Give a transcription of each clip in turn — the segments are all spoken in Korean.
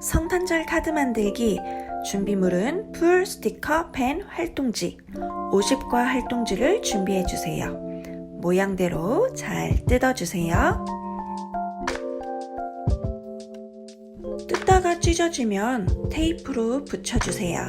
성탄절 카드 만들기 준비물은 풀 스티커 펜 활동지 50과 활동지를 준비해 주세요. 모양대로 잘 뜯어 주세요. 뜯다가 찢어지면 테이프로 붙여 주세요.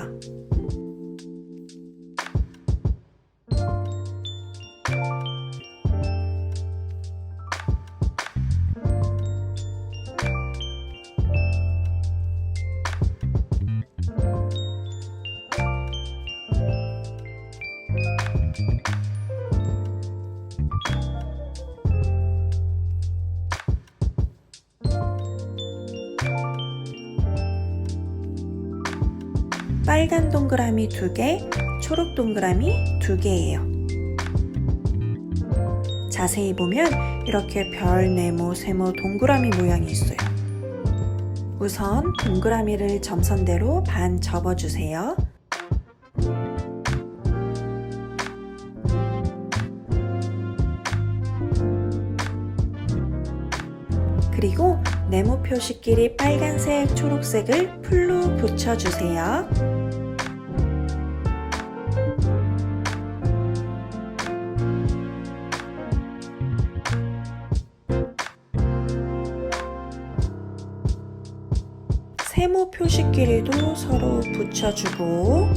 빨간 동그라미 2개, 초록 동그라미 2개예요. 자세히 보면 이렇게 별, 네모, 세모, 동그라미 모양이 있어요. 우선 동그라미를 점선대로 반 접어주세요. 그리고 네모 표시끼리 빨간색, 초록색을 풀로 붙여주세요. 세모 표시끼리도 서로 붙여주고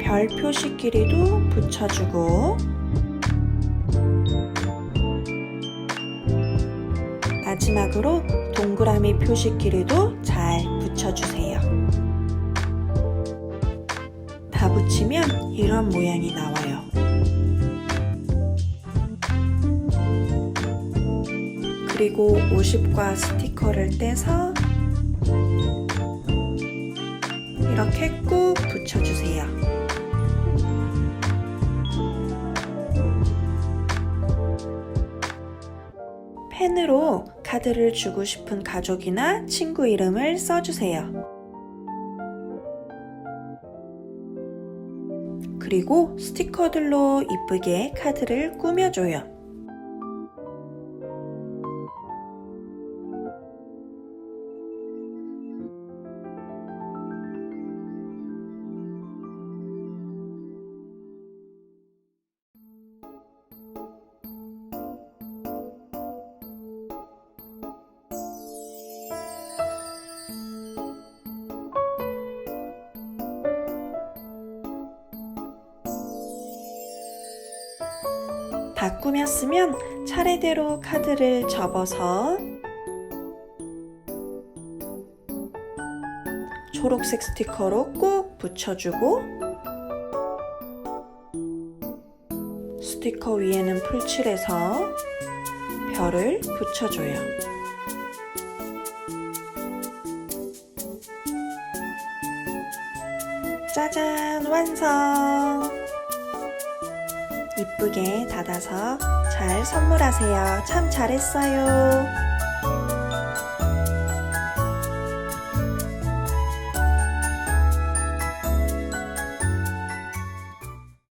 별 표시끼리도 붙여주고 마지막으로 동그라미 표시끼리도 잘 붙여주세요. 다 붙이면 이런 모양이 나와요. 그리고 50과 스티커를 떼서 이렇게 꾹 붙여주세요. 펜으로 카드를 주고 싶은 가족이나 친구 이름을 써주세요. 그리고 스티커들로 이쁘게 카드를 꾸며줘요. 다 꾸몄으면 차례대로 카드를 접어서 초록색 스티커로 꼭 붙여주고 스티커 위에는 풀칠해서 별을 붙여줘요. 짜잔 완성! 이쁘게 닫아서 잘 선물하세요. 참 잘했어요.